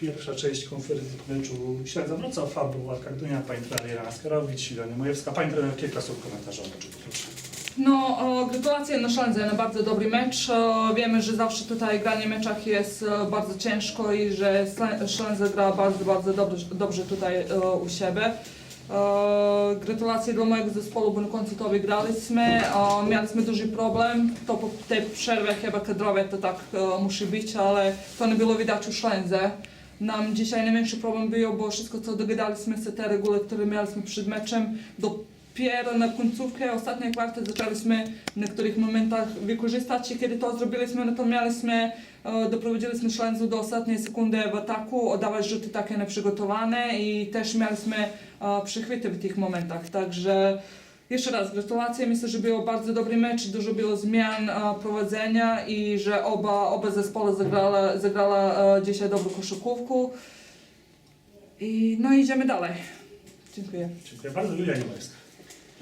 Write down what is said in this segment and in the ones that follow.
Pierwsza część konferencji meczu Śledzia Wrocław, Fab była Gdynia, pani trener Irena Skarowicz, Ilona Mojewska. Pani trener, kilka słów komentarzy o meczu, proszę. No, e, gratulacje na Szandze, na bardzo dobry mecz. E, Wiemy, że zawsze tutaj granie meczach jest bardzo ciężko i że Szandze gra bardzo, bardzo dobrze, dobrze tutaj u siebie. Gratulacje dla mojego zespołu, bo na końcu to wygraliśmy. Mieliśmy duży problem, to po tej przerwie chyba kadrowej to tak musi być, ale to nie było widać u Szandze. Nam dzisiaj największy problem był, bo wszystko co dogadaliśmy się te reguły, które mieliśmy przed meczem, dopiero na końcówkę ostatniej kwarty zaczęliśmy w niektórych momentach wykorzystać i kiedy to zrobiliśmy, no to mieliśmy, e, doprowadziliśmy Szlęzu do ostatniej sekundy w ataku, oddawać rzuty takie nieprzygotowane i też mieliśmy e, przychwyty w tych momentach, także jeszcze raz gratulacje, myślę, że był bardzo dobry mecz, dużo było zmian e, prowadzenia i że oba, oba zespoły zagrała, zagrała e, dzisiaj dobrą koszykówkę i no idziemy dalej. Dziękuję. Dziękuję bardzo. Julia Mojewska.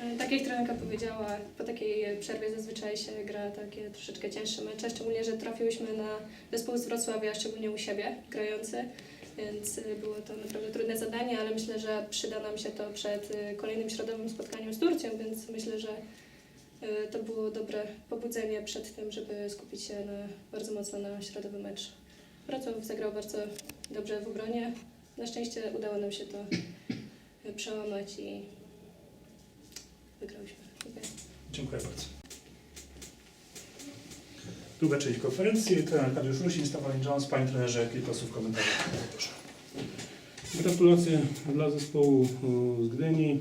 E, Tak jak trenerka powiedziała, po takiej przerwie zazwyczaj się gra takie troszeczkę cięższe mecze, szczególnie, że trafiłyśmy na zespół z Wrocławia, szczególnie u siebie grający, więc e, było to naprawdę trudne zadanie, ale myślę, że przyda nam się to przed e, kolejnym środowym spotkaniem z Turcją, więc myślę, że e, to było dobre pobudzenie przed tym, żeby skupić się na, bardzo mocno na środowy mecz. Wrocław zagrał bardzo dobrze w obronie. Na szczęście udało nam się to przełamać i wygrałyśmy. Dziękuję bardzo. Druga część konferencji. Trener Kariusz Rusin, Stefan Jones. Pani trenerze, kilka słów komentarzy. Proszę. Gratulacje dla zespołu e, z Gdyni.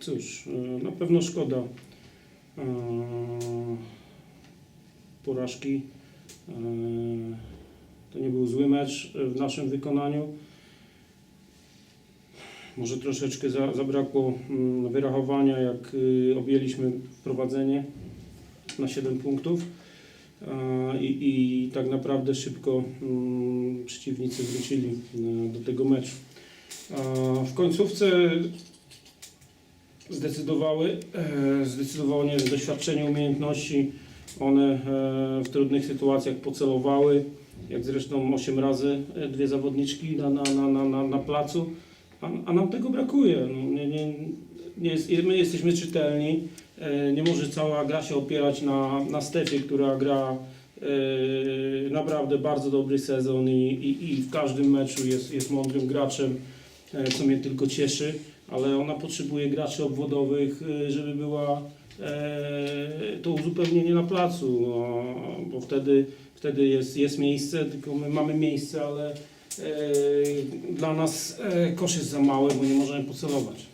Cóż, e, na pewno szkoda e, porażki. To nie był zły mecz w naszym wykonaniu. Może troszeczkę za, zabrakło mm, wyrachowania, jak objęliśmy prowadzenie na 7 punktów. E, I, I tak naprawdę szybko mm, przeciwnicy wrócili e, do tego meczu. E, W końcówce zdecydowały, zdecydowało nie wiem, doświadczenie, umiejętności. One w trudnych sytuacjach pocelowały, jak zresztą 8 razy dwie zawodniczki na, na, na, na, na placu, a, a nam tego brakuje. No, nie, nie, jest, my jesteśmy czytelni, E, Nie może cała gra się opierać na, na Stefie, która gra e, naprawdę bardzo dobry sezon i, i, i w każdym meczu jest, jest mądrym graczem, e, co mnie tylko cieszy, ale ona potrzebuje graczy obwodowych, żeby była to uzupełnienie na placu, no, bo wtedy, wtedy jest, jest miejsce, tylko my mamy miejsce, ale dla nas kosz jest za mały, bo nie możemy pocelować.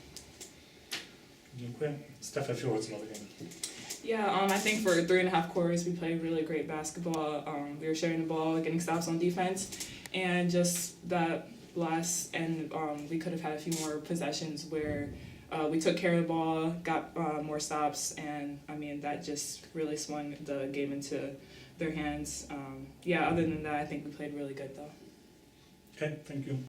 Stefan, few words about the game. Yeah, um, I think for three and a half quarters we played really great basketball. Um, we were sharing the ball, getting stops on defense, and just that last and um, we could have had a few more possessions where uh, we took care of the ball, got uh, more stops, and I mean that just really swung the game into their hands. Um, yeah, other than that, I think we played really good though. Okay, thank you.